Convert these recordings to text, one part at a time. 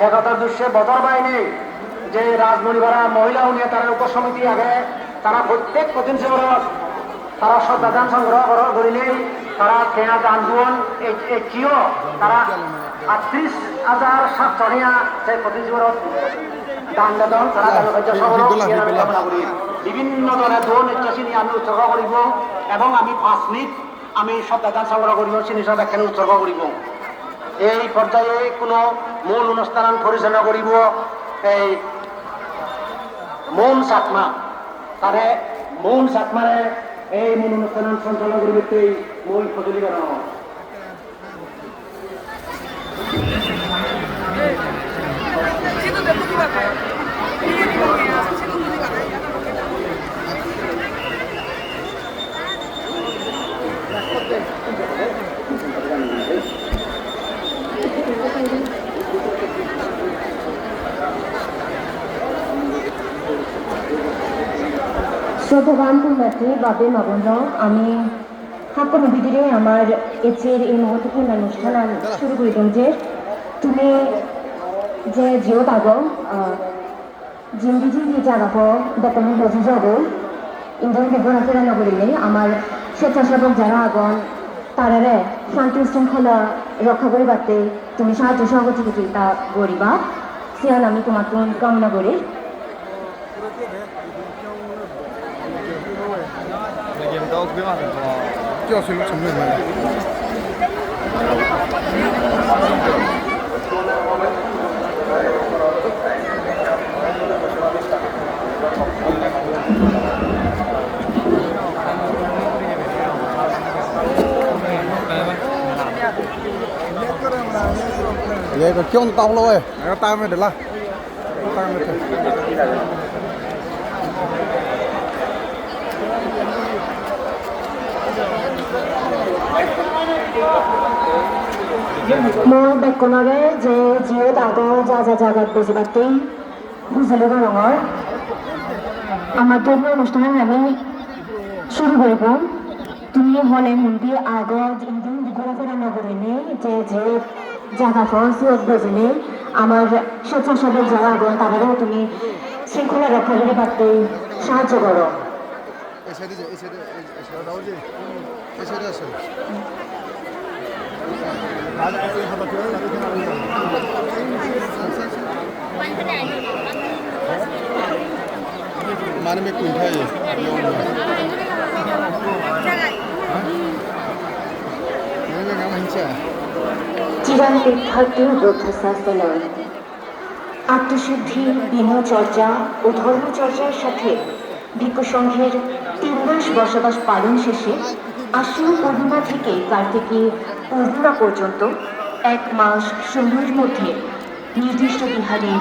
একতার দৃশ্যে বদর বাহিনী যে রাজমণিবারা মহিলা নিয়ে তারা উপসমিতি আগে তারা প্রত্যেক কঠিন প্রতিনিধি তারা শ্রদ্ধাদান সংগ্রহ কর- করিলেই তারা কেয়াত আন্দোলন কিয় তারা আটত্রিশ হাজার সেই দান দাদন তারা কার্য সংগ্রহ কামনা বিভিন্ন ধরনের দোল নৃত্যশ্রেণী আমি উৎসর্গ করিব এবং আমি পাঁচ মিনিট আমি শ্রদ্ধাদান সংগ্রহ করিব শ্রেণি সদাখানে উৎসর্গ করিব এই পর্যায়ে কোনো মূল অনুষ্ঠান পরিচালনা করিব এই মৌন সাতমা। তাৰে মৌন সাতমারে এই মূল অনুষ্ঠান সঞ্চালন কৰিবলৈ মূল সঁজুলি শ্রদ্ধাবান পুণ্যার্থী বাবে নবন্দ আমি হাক্কন বিদিরে আমার এচের এই মহত্বপূর্ণ অনুষ্ঠান আমি শুরু করি দিম যে, তুমি যে জিও পাগ জিন্দিজি যে জাগাব বর্তমান বসে যাব। ইন্ডিয়ান ঘোরাফেরা নগরীলে আমার স্বেচ্ছাসেবক যারা আগন, তারারে শান্তি শৃঙ্খলা রক্ষা করে তুমি সাহায্য সহযোগিতা করিবা। সিয়ান, আমি তোমার কামনা করি। 어서 이거 정면 말이야. 얘 이거 끼얹 따올라와 해. 내가 따면 될라. মোৰ বেককোণৰে যে যিয়ে আগৰ যা যা জাগাত বুজি পাতি বুজিলো ৰঙৰ। আমাৰ ধৰ্মীয় অনুষ্ঠান আমি মানে শুরু করব তুমি হলে মুন্দি আগত ইন্দিন ঘোরাফেরা নগরে নেই যে যে জায়গা ফলসিয়ত বোঝে নেই আমার স্বেচ্ছাসেবক যারা আগত তাদেরও তুমি শৃঙ্খলা রক্ষা করে পারতে সাহায্য করো माने में कुंठा है চিরান্তে আত্মশুদ্ধি বিনচর্যা ও ধর্মচর্যার সাথে ভিক্ষু সংঘের তিন মাস বসবাস পালন শেষে আশ্বিন পূর্ণিমা থেকে কার্তিকী পূর্ণিমা পর্যন্ত এক মাস সময়ের মধ্যে নির্দিষ্ট বিহারে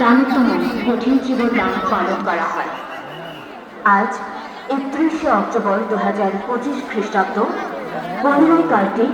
দানতম কঠিন জীবন দান পালন করা হয়। আজ একত্রিশে অক্টোবর দু হাজার পঁচিশ খ্রিস্টাব্দ, পনেরোই কার্তিক